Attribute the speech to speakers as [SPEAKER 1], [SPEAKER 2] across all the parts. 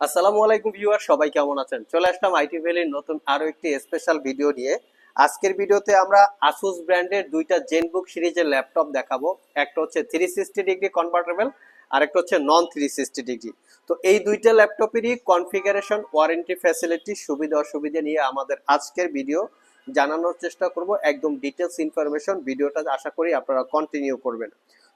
[SPEAKER 1] আসসালামু আলাইকুম ভিউয়ার, সবাই কেমন আছেন? চলে আসলাম আইটি ভ্যালির নতুন আরও একটি স্পেশাল ভিডিও নিয়ে। আজকের ভিডিওতে আমরা আসুস ব্র্যান্ডের দুইটা জেনবুক সিরিজের ল্যাপটপ দেখাবো। একটা হচ্ছে থ্রি সিক্সটি ডিগ্রি কনভার্টেবল আর একটা হচ্ছে নন থ্রি সিক্সটি ডিগ্রি তো এই দুইটা ল্যাপটপেরই কনফিগারেশন ওয়ারেন্টি ফ্যাসিলিটি সুবিধা, অসুবিধা নিয়ে আমাদের আজকের ভিডিও জানানোর চেষ্টা করব, একদম ডিটেলস ইনফরমেশন ভিডিওটা আশা করি আপনারা কন্টিনিউ করবেন।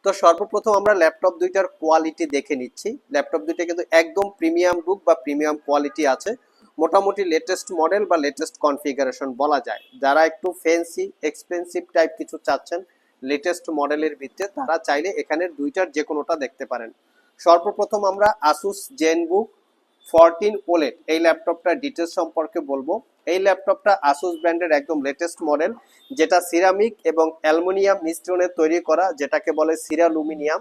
[SPEAKER 1] তো সর্বপ্রথম আমরা ল্যাপটপ দুইটার কোয়ালিটি দেখে নিচ্ছি। ল্যাপটপ দুইটা কিন্তু একদম প্রিমিয়াম বুক বা প্রিমিয়াম কোয়ালিটি আছে। মোটামুটি লেটেস্ট মডেল বা লেটেস্ট কনফিগারেশন বলা যায়। যারা একটু ফ্যান্সি এক্সপেন্সিভ টাইপ কিছু চাচ্ছেন লেটেস্ট মডেলের ভিত্তিতে তারা চাইলে এখানের দুইটার যে কোনোটা দেখতে পারেন। সর্বপ্রথম আমরা আসুস জেনবুক ফরটিন ওলেট এই ল্যাপটপটার ডিটেলস সম্পর্কে বলব। এই ল্যাপটপটা আসুস ব্র্যান্ডের একদম লেটেস্ট মডেল যেটা সিরামিক এবং অ্যালুমিনিয়াম মিশ্রণে তৈরি করা, যেটাকে বলে সিরালুমিনিয়াম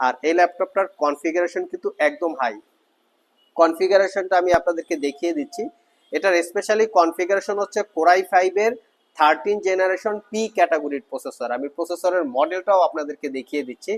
[SPEAKER 1] আর এই ল্যাপটপটার কনফিগারেশন কিন্তু একদম হাই কনফিগারেশনটা আমি আপনাদেরকে দেখিয়ে দিচ্ছি। এটার স্পেশালি কনফিগারেশন হচ্ছে কোরাই ফাইভের থার্টিন জেনারেশন পি ক্যাটাগরির প্রসেসর আমি প্রসেসরের মডেলটাও আপনাদেরকে দেখিয়ে দিচ্ছি।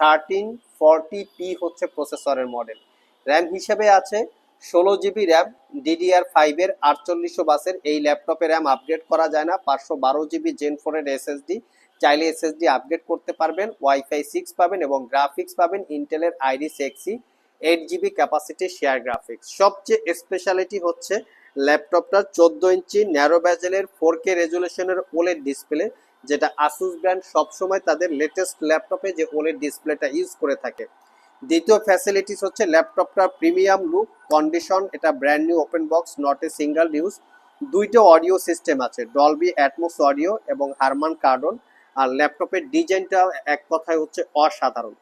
[SPEAKER 1] থার্টিন ফর্টি পি হচ্ছে প্রসেসরের মডেল র্যাম হিসেবে আছে ষোলো জিবি র্যাম ডিডিআর ফাইভের আটচল্লিশশো বাসের এই ল্যাপটপে র্যাম আপগ্রেড করা যায় না। পাঁচশো বারো জিবি জেন ফোরের এসএসডি চাইলে এসএসডি আপগ্রেড করতে পারবেন ওয়াইফাই সিক্স পাবেন এবং গ্রাফিক্স পাবেন ইন্টেলের Iris Xe eight GB capacity share graphics সবচেয়ে স্পেশালিটি হচ্ছে ল্যাপটপটার চোদ্দ ইঞ্চি ন্যারো ব্যাজেলের ফোর কে রেজুলেশনের ওলেড ডিসপ্লে যেটা আসুস ব্র্যান্ড সবসময় তাদের লেটেস্ট ল্যাপটপে যে ওলেড ডিসপ্লেটা ইউজ করে থাকে। দ্বিতীয় ফ্যাসিলিটিস হচ্ছে ল্যাপটপটা প্রিমিয়াম লুক কন্ডিশন এটা brand new open box not a single use দুইটা অডিও সিস্টেম আছে ডলবি অ্যাটমোস অডিও এবং হারমান কার্ডন আর ল্যাপটপের ডিজাইনটা এক কথায় হচ্ছে অসাধারণ।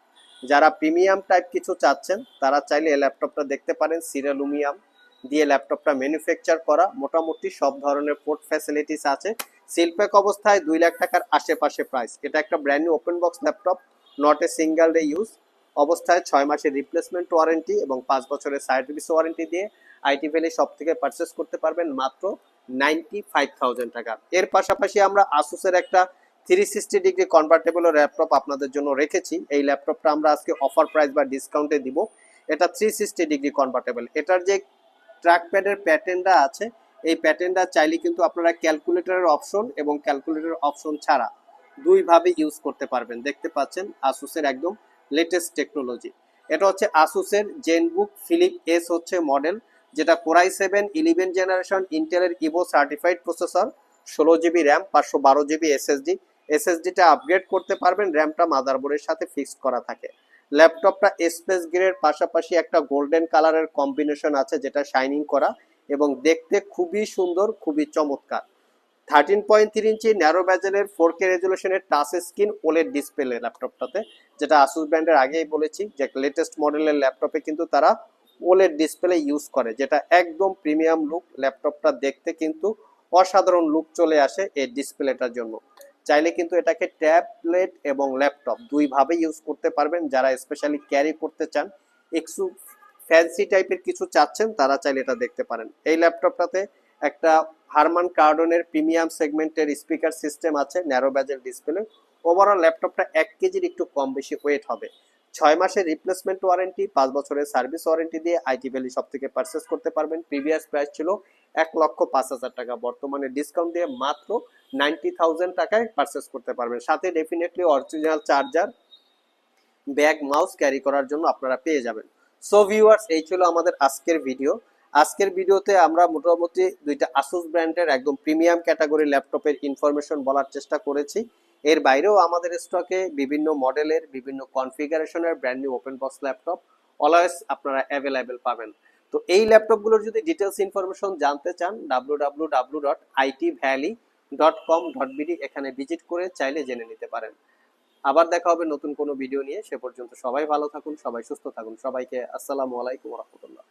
[SPEAKER 1] যারা প্রিমিয়াম টাইপ কিছু চাচ্ছেন, তারা চাইলে এই ল্যাপটপটা দেখতে পারেন সিরালুমিয়াম দিয়ে ল্যাপটপটা ম্যানুফ্যাকচার করা। মোটামুটি সব ধরনের পোর্ট ফ্যাসিলিটিস আছে। শিল্পেক অবস্থায় দুই লাখ টাকার আশেপাশে প্রাইস এটা একটা brand new open box laptop not a single day use অবস্থায় ছয় মাসের রিপ্লেসমেন্ট ওয়ারেন্টি এবং পাঁচ বছরের সার্ভিস ওয়ারেন্টি দিয়ে আইটি ভ্যালি সব থেকে পারচেস করতে পারবেন মাত্র নাইনটি ফাইভ থাউজেন্ড টাকা। এর পাশাপাশি আমরা আসুসের একটা three sixty degree convertible laptop আপনাদের জন্য রেখেছি। এই ল্যাপটপটা আমরা আজকে অফার প্রাইস বা ডিসকাউন্টে দিব। এটা থ্রি সিক্সটি ডিগ্রি কনভার্টেবল এটার যে ট্র্যাক প্যাডের প্যাটার্নটা আছে, এই প্যাটার্নটা চাইলে কিন্তু আপনারা ক্যালকুলেটরের অপশন এবং ক্যালকুলেটরের অপশন ছাড়া দুইভাবে ইউজ করতে পারবেন। দেখতে পাচ্ছেন আসুসের একদম লেটেস্ট টেকনোলজি এটা হচ্ছে আসুসের জেনবুক ফিলিপ এস হচ্ছে মডেল যেটা core i seven eleven generation ইন্টেলের ইভো সার্টিফাইড প্রসেসর ষোলো জিবি র্যাম পাঁচশো বারো জিবি এসএসডি এসএসডিটা আপগ্রেড করতে পারবেন র্যামটা মাদারবোর্ডের সাথে ফিক্সড করা থাকে। ল্যাপটপটা স্পেস গ্রের পাশাপাশি একটা গোল্ডেন কালারের কম্বিনেশন আছে, যেটা শাইনিং করা, এবং দেখতে খুবই সুন্দর, খুবই চমৎকার। Thirteen point three inch narrow ব্যাজেলের four K রেজুলেশনের টাচ স্ক্রিন ওলেড ডিসপ্লে ল্যাপটপটাতে যেটা আসুস ব্র্যান্ডের আগেই বলেছি যে লেটেস্ট মডেলের ল্যাপটপে কিন্তু তারা ওলেড ডিসপ্লে ইউজ করে, যেটা একদম প্রিমিয়াম লুক ল্যাপটপটা দেখতে কিন্তু অসাধারণ লুক চলে আসে এই ডিসপ্লেটার জন্য। চাইলে কিন্তু এটাকে ট্যাবলেট এবং ল্যাপটপ দুইভাবে ইউজ করতে পারবেন, যারা স্পেশালি ক্যারি করতে চান, একটু ফ্যান্সি টাইপের কিছু চাচ্ছেন, তারা চাইলে এটা দেখতে পারেন। এই ল্যাপটপটাতে একটা হারমান কার্ডনের প্রিমিয়াম সেগমেন্টের স্পিকার সিস্টেম আছে, ন্যারো ব্যাজেল ডিসপ্লে। ওভারঅল ল্যাপটপটা এক কেজির একটু কম বেশি ওয়েট হবে। ছয় মাসের রিপ্লেসমেন্ট ওয়ারেন্টি পাঁচ বছরের সার্ভিস ওয়ারেন্টি দিয়ে আইটি ভ্যালি সব থেকে পারচেস করতে পারবেন। প্রিভিয়াস প্রাইস ছিল এক লক্ষ পাঁচ হাজার টাকা। বর্তমানে ডিসকাউন্ট দিয়ে মাত্র নাইনটি থাউজেন্ড টাকায় পারচেস করতে পারবেন। সাথে definitely original charger bag mouse carry করার জন্য আপনারা পেয়ে যাবেন। সো ভিউয়ার্স এই ছিল আমাদের আজকের ভিডিও আজকের ভিডিওতে আমরা মোটামুটি দুইটা আসুস ব্র্যান্ডের একদম প্রিমিয়াম ক্যাটাগরি ল্যাপটপের ইনফরমেশন বলার চেষ্টা করেছি। এর বাইরেও আমাদের স্টকে বিভিন্ন মডেলের বিভিন্ন কনফিগারেশনের brand new open box laptop always আপনারা অ্যাভেলেবেল পাবেন। তো এই ল্যাপটপগুলোর যদি ডিটেলস ইনফরমেশন জানতে চান W dot IT Valley dot com dot এখানে ভিজিট করে চাইলে জেনে নিতে পারেন। আবার দেখা হবে নতুন কোনো ভিডিও নিয়ে। সে পর্যন্ত সবাই ভালো থাকুন, সবাই সুস্থ থাকুন। সবাইকে আসসালামু আলাইকুম রহমতুল্লাহ।